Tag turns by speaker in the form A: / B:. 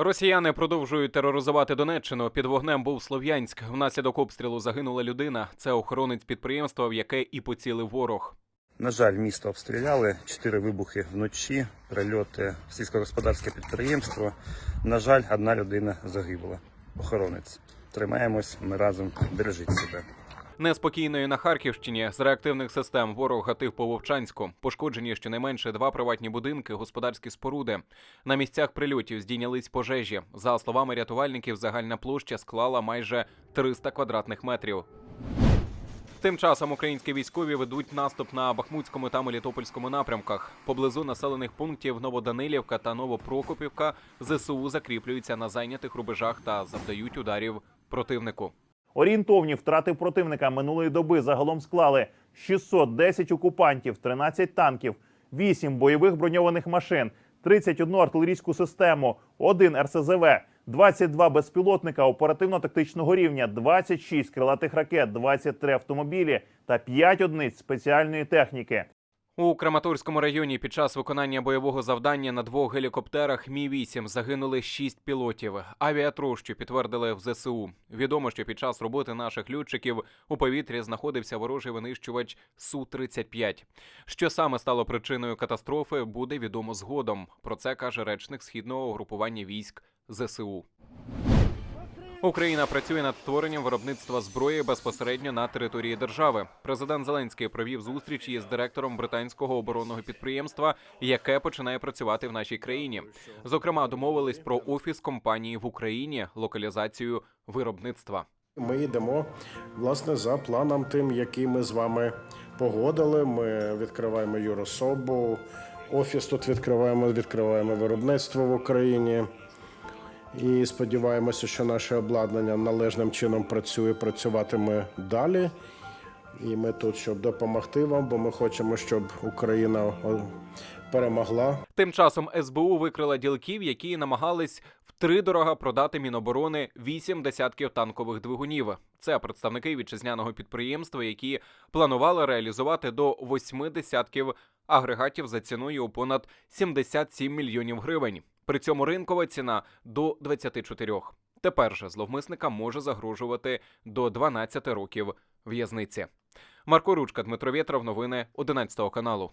A: Росіяни продовжують тероризувати Донеччину. Під вогнем був Слов'янськ. Внаслідок обстрілу загинула людина. Це охоронець підприємства, в яке і поцілив ворог.
B: На жаль, місто обстріляли, чотири вибухи вночі, прильоти в сільськогосподарське підприємство. На жаль, одна людина загибла. Охоронець. Тримаємось, ми разом бережіть себе.
A: Неспокійною на Харківщині з реактивних систем ворог гатив по Вовчанську. Пошкоджені щонайменше два приватні будинки, господарські споруди. На місцях прильотів здійнялись пожежі. За словами рятувальників, загальна площа склала майже 300 квадратних метрів. Тим часом українські військові ведуть наступ на Бахмутському та Мелітопольському напрямках. Поблизу населених пунктів Новоданилівка та Новопрокопівка ЗСУ закріплюються на зайнятих рубежах та завдають ударів противнику.
C: Орієнтовні втрати противника минулої доби загалом склали 610 окупантів, 13 танків, 8 бойових броньованих машин, 31 артилерійську систему, 1 РСЗВ, 22 безпілотника оперативно-тактичного рівня, 26 крилатих ракет, 23 автомобілі та 5 одиниць спеціальної техніки.
A: У Краматорському районі під час виконання бойового завдання на двох гелікоптерах Мі 8 загинули шість пілотів. Авіатрощу підтвердили в ЗСУ. Відомо, що під час роботи наших льотчиків у повітрі знаходився ворожий винищувач су 35 Що саме стало причиною катастрофи, буде відомо згодом. Про це каже речник східного угрупування військ ЗСУ. Україна працює над створенням виробництва зброї безпосередньо на території держави. Президент Зеленський провів зустріч із директором британського оборонного підприємства, яке починає працювати в нашій країні. Зокрема, домовились про офіс компанії в Україні, локалізацію виробництва.
D: Ми йдемо власне за планом тим, який ми з вами погодили. Ми відкриваємо юрособу, офіс тут відкриваємо, відкриваємо виробництво в Україні. І сподіваємося, що наше обладнання належним чином працює, працюватиме далі. І ми тут, щоб допомогти вам, бо ми хочемо, щоб Україна перемогла.
A: Тим часом СБУ викрила ділків, які намагались втридорога продати Міноборони вісім десятків танкових двигунів. Це представники вітчизняного підприємства, які планували реалізувати до восьми десятків агрегатів за ціною у понад 77 мільйонів гривень. При цьому ринкова ціна до 24. Тепер же зловмисника може загрожувати до 12 років в'язниці. Марко Ручка, Дмитро Вєтров, новини 11 каналу.